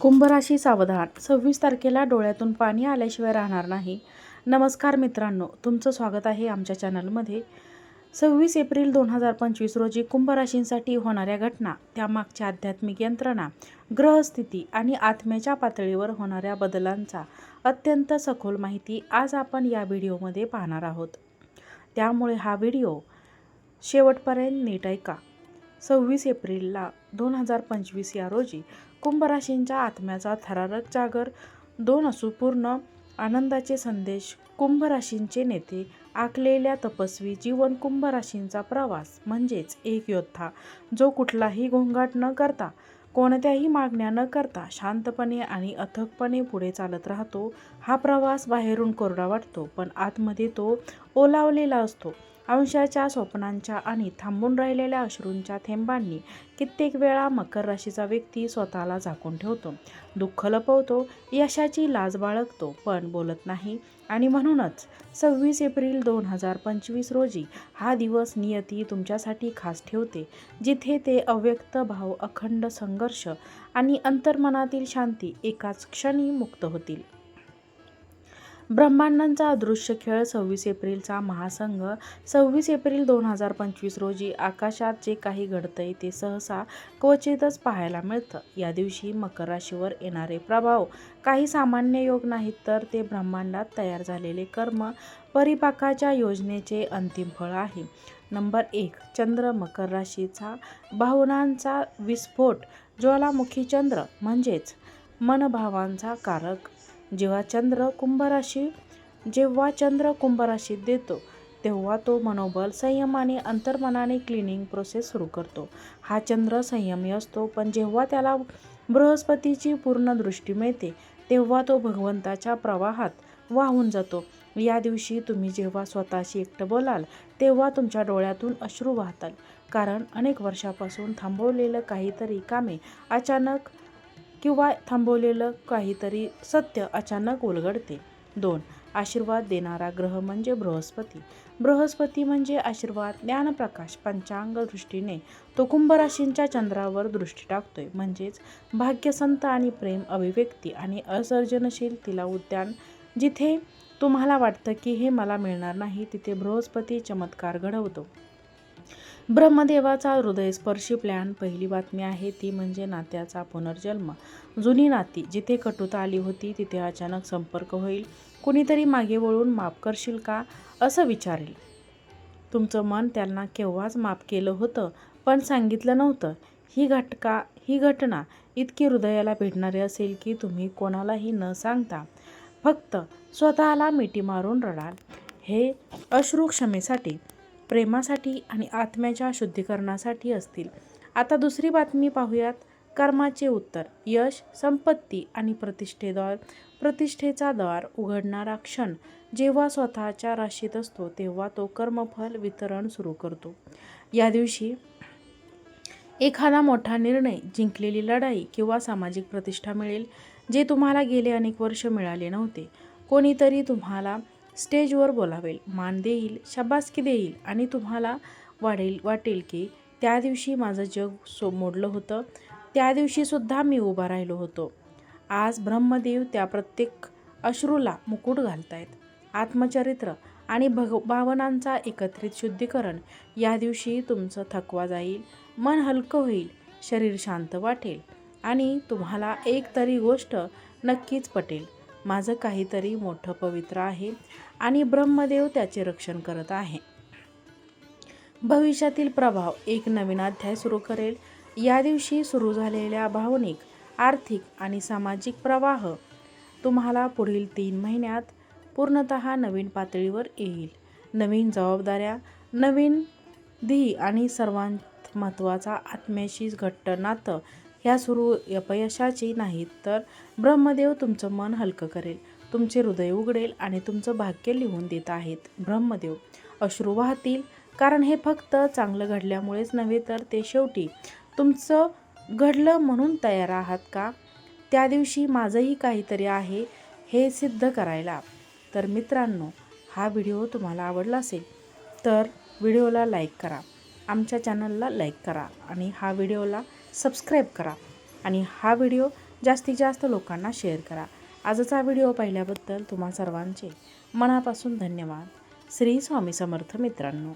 कुंभराशी सावधान. सव्वीस तारखेला डोळ्यातून पाणी आल्याशिवाय राहणार नाही. नमस्कार मित्रांनो तुमचं स्वागत आहे आमच्या चॅनलमध्ये. सव्वीस एप्रिल दोन हजार पंचवीस रोजी कुंभराशींसाठी होणाऱ्या घटना त्यामागच्या आध्यात्मिक यंत्रणा ग्रहस्थिती आणि आत्म्याच्या पातळीवर होणाऱ्या बदलांचा अत्यंत सखोल माहिती आज आपण या व्हिडिओमध्ये पाहणार आहोत. त्यामुळे हा व्हिडिओ शेवटपर्यंत नीट ऐका. सव्वीस एप्रिलला दोन हजार पंचवीस या रोजी कुंभराशींच्या आत्म्याचा थरारक जागर दोन असूपूर्ण आनंदाचे संदेश कुंभराशींचे नेते आखलेल्या तपस्वी जीवन कुंभराशींचा प्रवास म्हणजेच एक योद्धा जो कुठलाही गोंगाट न करता कोणत्याही मागण्या न करता शांतपणे आणि अथकपणे पुढे चालत राहतो. हा प्रवास बाहेरून कोरडा वाटतो पण आतमध्ये तो ओलावलेला असतो. अंशाच्या स्वप्नांच्या आणि थांबून राहिलेल्या अश्रूंच्या थेंबांनी कित्येक वेळा मकर राशीचा व्यक्ती स्वतःला झाकून ठेवतो. दुःख लपवतो यशाची लाज बाळगतो पण बोलत नाही. आणि म्हणूनच सव्वीस एप्रिल दोन हजार पंचवीस रोजी हा दिवस नियती तुमच्यासाठी खास ठेवते जिथे ते अव्यक्त भाव अखंड संघर्ष आणि अंतर्मनातील शांती एकाच क्षणी मुक्त होतील. ब्रह्मांडांचा अदृश्य खेळ सव्वीस एप्रिलचा महासंघ. सव्वीस एप्रिल दोन हजार पंचवीस रोजी आकाशात जे काही घडतंय ते सहसा क्वचितच पाहायला मिळतं. या दिवशी मकर राशीवर येणारे प्रभाव. काही सामान्य योग नाहीत तर ते ब्रह्मांडात तयार झालेले कर्म परिपाकाच्या योजनेचे अंतिम फळ आहे. नंबर एक चंद्र मकर राशीचा भावनांचा विस्फोट. ज्वालामुखी चंद्र म्हणजेच मनभावांचा कारक जेव्हा चंद्र कुंभराशी जेव्हा चंद्र कुंभराशीत देतो तेव्हा तो मनोबल संयम आणि अंतर्मनाने क्लिनिंग प्रोसेस सुरू करतो. हा चंद्र संयमी असतो पण जेव्हा त्याला बृहस्पतीची पूर्ण दृष्टी मिळते तेव्हा तो भगवंताच्या प्रवाहात वाहून जातो. या दिवशी तुम्ही जेव्हा स्वतःशी एकटं बोलाल तेव्हा तुमच्या डोळ्यातून अश्रू वाहताल कारण अनेक वर्षापासून थांबवलेलं काहीतरी कामे अचानक किंवा थांबवलेलं काहीतरी सत्य अचानक उलगडते. दोन आशीर्वाद देणारा ग्रह म्हणजे बृहस्पती. बृहस्पती म्हणजे आशीर्वाद ज्ञानप्रकाश पंचांग दृष्टीने तो कुंभराशींच्या चंद्रावर दृष्टी टाकतोय. म्हणजेच भाग्यसंत आणि प्रेम अभिव्यक्ती आणि असर्जनशील तिला उद्यान जिथे तुम्हाला वाटतं की हे मला मिळणार नाही तिथे बृहस्पती चमत्कार घडवतो. ब्रह्मदेवाचा हृदयस्पर्शी प्लॅन पहिली बातमी आहे ती म्हणजे नात्याचा पुनर्जन्म. जुनी नाती जिथे कटुता आली होती तिथे अचानक संपर्क होईल. कुणीतरी मागे वळून माफ करशील का? असं विचारेल. तुमचं मन त्यांना केव्हाच माफ केलं होतं पण सांगितलं नव्हतं. ही घटका ही घटना इतकी हृदयाला भेटणारी असेल की तुम्ही कोणालाही न सांगता फक्त स्वतःला मिठी मारून रडाल. हे अश्रू क्षमेसाठी प्रेमासाठी आणि आत्म्याच्या शुद्धीकरणासाठी असतील. आता दुसरी बातमी पाहूयात. कर्माचे उत्तर. यश संपत्ती आणि प्रतिष्ठेद्वार प्रतिष्ठेचा द्वार उघडणारा क्षण. जेव्हा स्वतःच्या राशीत असतो तेव्हा तो कर्मफल वितरण सुरू करतो. या दिवशी एखादा मोठा निर्णय जिंकलेली लढाई किंवा सामाजिक प्रतिष्ठा मिळेल जे तुम्हाला गेले अनेक वर्ष मिळाले नव्हते. कोणीतरी तुम्हाला स्टेजवर बोलावेल. मान देईल शाबासकी देईल आणि तुम्हाला वाढेल वाटेल की त्या दिवशी माझं जग सो मोडलं होतं. त्या दिवशीसुद्धा मी उभा राहिलो होतो. आज ब्रह्मदेव त्या प्रत्येक अश्रूला मुकुट घालतायत. आत्मचरित्र आणि भग भावनांचा एकत्रित शुद्धीकरण या दिवशी तुमचं थकवा जाईल मन हलकं होईल शरीर शांत वाटेल आणि तुम्हाला एक तरी गोष्ट नक्कीच पटेल. माझं काहीतरी मोठं पवित्र आहे आणि ब्रह्मदेव त्याचे रक्षण करत आहे. भविष्यातील प्रभाव एक नवीन अध्याय सुरू करेल. या दिवशी सुरू झालेल्या भावनिक आर्थिक आणि सामाजिक प्रवाह तुम्हाला पुढील तीन महिन्यात पूर्णत नवीन पातळीवर येईल. नवीन जबाबदाऱ्या नवीन धी आणि सर्वांत महत्त्वाचा आत्म्याशी घट्ट नातं ह्या सुरू अपयशाची नाहीत तर ब्रह्मदेव तुमचं मन हलकं करेल. तुमचे हृदय उघडेल आणि तुमचं भाग्य लिहून देत आहेत. ब्रह्मदेव अश्रू वाहतील कारण हे फक्त चांगलं घडल्यामुळेच नव्हे तर ते शेवटी तुमचं घडलं म्हणून तयार आहात का? त्या दिवशी माझंही काहीतरी आहे हे सिद्ध करायला. तर मित्रांनो हा व्हिडिओ तुम्हाला आवडला असेल तर व्हिडिओला लाईक करा. आमच्या चॅनलला लाईक करा आणि हा व्हिडिओला सबस्क्राईब करा आणि हा व्हिडिओ जास्तीत जास्त लोकांना शेअर करा. आजचा व्हिडिओ पाहिल्याबद्दल तुम्हा सर्वांचे मनापासून धन्यवाद. श्री स्वामी समर्थ मित्रांनो.